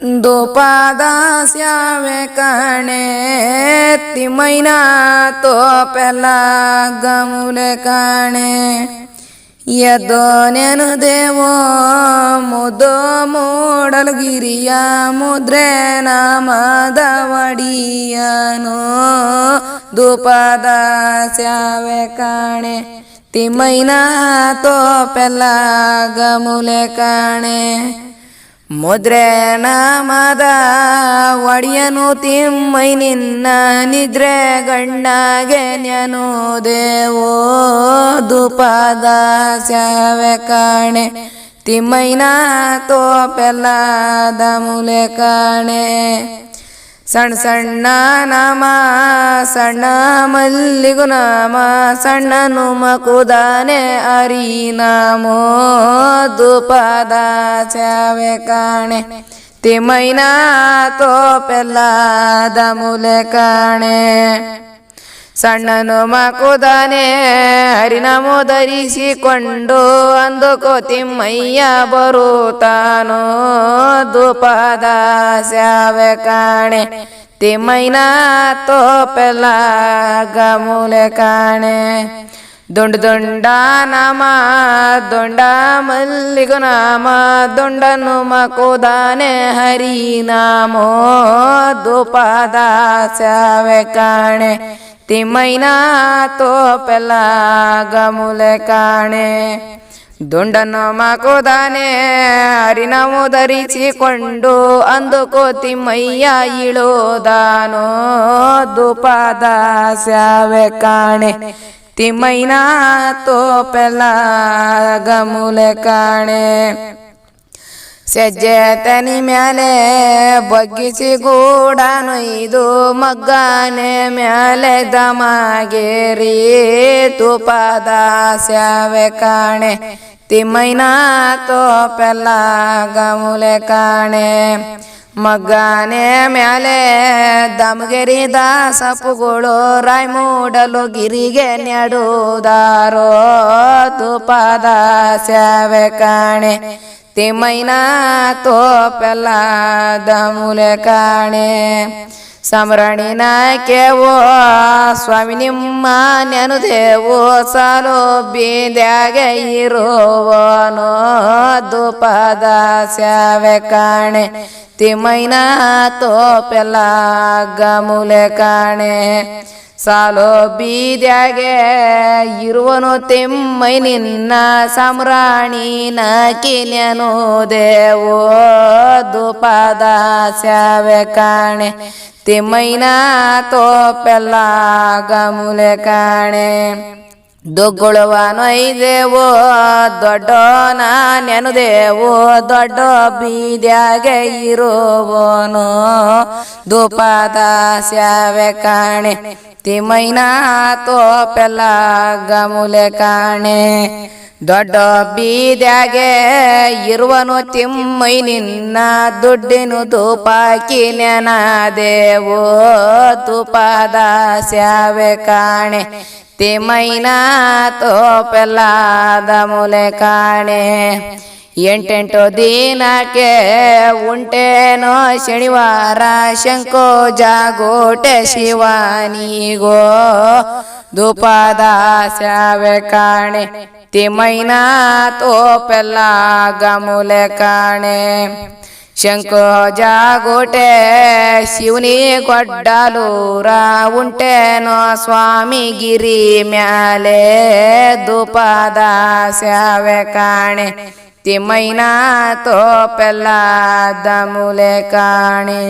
ದೋಪಾದ ಸ್ಯಾವೆ ಕಣೆ ತಿಮ್ಮೈನ ತೋಪೆಲ್ಲ ಗಮುಲೆ ಕಾಣೆ ಎದ್ದೋ ನೆನು ದೇವೋ ಮುದೋ ಮೂಡಲಗಿರಿಯ ಮುದ್ರೆ ನಾಮದ ಒಡಿಯನು ಧೂಪದ ಸ್ಯಾವೆ ಕಾಣೆ ತಿಮ್ಮೈನ ತೋಪೆಲ್ಲ ಗಮುಲೆ ಕಾಣೆ ಮುದ್ರೆ ನಾಮದ ಒಡಿಯನು ತಿಮ್ಮೈ ನಿನ್ನ ನಿದ್ರೆ ಗಣ್ಣಗೆ ನ್ಯನು ದೇವೋ ದುಪಾದ ಸ್ಯಾವೆ ಕಾಣೆ. ತಿಮ್ಮೈನ ತೋಪೆಲ್ಲದ ಮುಲೆ ಕಾಣೆ. ಸಣ್ಣ ಸಣ್ಣ ನಾಮ, ಸಣ್ಣ ಮಲ್ಲಿಗು ನಾಮ ಮಕುದಾನೆ ಅರಿ ನಾಮೋ ದುಪದ ಚಾವೆ ಕಾಣೆ. ತಿಮೈನಾ ತೋಪೆಲ್ಲ ದಮುಲೆ ಕಾಣೆ. ಸಣ್ಣನು ಮಕುದಾನೆ ಹರಿನಾಮೋ ಧರಿಸಿಕೊಂಡು ಅಂದು ಕೋತಿಮ್ಮಯ್ಯ ಬರುತ್ತಾನೋ. ದುಪದ ಸ್ಯಾವೆ ಕಾಣೆ ತಿಮ್ಮೈನ ತೋಪೆಲ್ಲ ಗಮೂಲೆ ಕಾಣೆ. ದೊಂಡ ದುಂಡ ನಾಮ, ದೊಂಡ ಮಲ್ಲಿಗು ನಾಮ, ದೊಂಡನು ಮಕುದಾನೆ ಹರಿ ನಾಮೋ ದುಪದ ಸ್ಯಾವೆ ಕಾಣೆ ತಿಮ್ಮೈನ ತೋಪೆಲ್ಲ ಗಮುಲೆ ಕಾಣೆ. ದುಂಡನ್ನು ಮಾಕುದಾನೆ ಹರಿನಮು ಧರಿಸಿಕೊಂಡು ಅಂದುಕೋ ತಿಮ್ಮಯ್ಯ ಇಳೋದಾನೋ ದುಪದ ಸ್ಯಾವೆ ಕಾಣೆ. ತಿಮ್ಮೈನ ತೋಪೆಲ್ಲ ಗಮುಲೆ ಕಾಣೆ. ಸಜ್ಜೆ ತನಿ ಮ್ಯಾಲೆ ಬಗ್ಗಿಸಿ ಗೂಡನೊಯ್ದು ಮಗ್ಗಾನೆ ಮ್ಯಾಲೆ ದಮಗೇರಿ ತುಪದ ಸ್ಯಾವೆ ಕಾಣೆ. ತಿಮ್ಮೈನ ತೋಪೆಲ್ಲ ಗಮುಲೆ ಕಾಣೆ. ಮಗ್ಗಾನೆ ಮ್ಯಾಲೆ ದಮಗೆರಿ ದಾಸಪುಗಳು ರಾಯ್ ಮೂಡಲು ಗಿರಿಗೆ ನೆಡುದಾರೋ ತುಪದ ಸ್ಯಾವೆ ಕಾಣೆ. ತಿಮ್ಮೈನ ತೋಪೆಲ್ಲ ದಮುಲೆ ಕಾಣೆ ಸಮರಣಿನ ಕೇವೋ ಸ್ವಾಮಿ ನಿಮ್ಮ ನೆನು ದೇವೋ ಸಾಲೋ ಬೀದ್ಯಾಗೆ ಇರುವನೋ ದುಪದ ಸ್ಯಾವೆ ಕಾಣೆ ತಿಮ್ಮೈನ ತೋಪೆಲ್ಲ ಗಮುಲೆ ಕಾಣೆ ಸಾಲೋ ಬೀದ್ಯಾಗೆ ಇರುವನು ತಿಮ್ಮೈ ನಿನ್ನ ಸಮ್ರಾಣಿನ ಕಿನ್ಯನು ದೇವೋ ದುಪದ ಸ್ಯಾವೆ ಕಾಣೆ. ತಿಮ್ಮೈನ ತೋಪೆಲ್ಲ ಗಮುಲೆ ಕಾಣೆ. ದೊಗ್ಗೊಳುವನೊಯ್ದೇವೋ, ದೊಡ್ಡೋನ ನೆನುದೇವೋ, ದೊಡ್ಡ ಬೀದ್ಯಾಗೆ ಇರುವನು. ಧೂಪದ ಸ್ಯಾವೆ ಕಾಣೆ, ತಿಮೈನ ತೋಪೆಲ್ಲ ಗಮುಲೆ ಕಾಣೆ. ದೊಡ್ಡ ಬೀದ್ಯಾಗೆ ಇರುವನು, ತಿಮ್ಮೈ ನಿನ್ನ ದುಡ್ಡಿನು ತುಪಾಕಿ ನೆನದೇವೋ. ತುಪದ ಸ್ಯಾವೆ ಕಾಣೆ ತಿಮ್ಮೈನ ತೋಪೆಲ್ಲಾದ ಮೂಲೆ ಕಾಣೆ. ಎಂಟೆಂಟು ದಿನಕ್ಕೆ ಉಂಟೇನೋ ಶನಿವಾರ, ಶಂಕೋ ಜಾಗೋಟೆ ಶಿವಾನಿಗೋ. ಧೂಪದ ಸ್ಯಾವೆ ಕಾಣೆ ತಿಮ್ಮೈನಾ ತೋಪೆಲ್ಲ ಗಮುಲೆ ಕಾಣೆ. ಶಂಕೋ ಜಾಗೋಟೆ ಶಿವನಿ ಕೊಡ್ಡಲೂರ ಉಂಟೇನೋ ಸ್ವಾಮಿ ಗಿರಿ ಮ್ಯಾಲೆ ಧೂಪದ ಸ್ಯಾವೆ ಕಾಣೆ. ತಿಮ್ಮೈನ ತೋಪೆಲ್ಲ ದಮುಲೆ ಕಾಣೆ.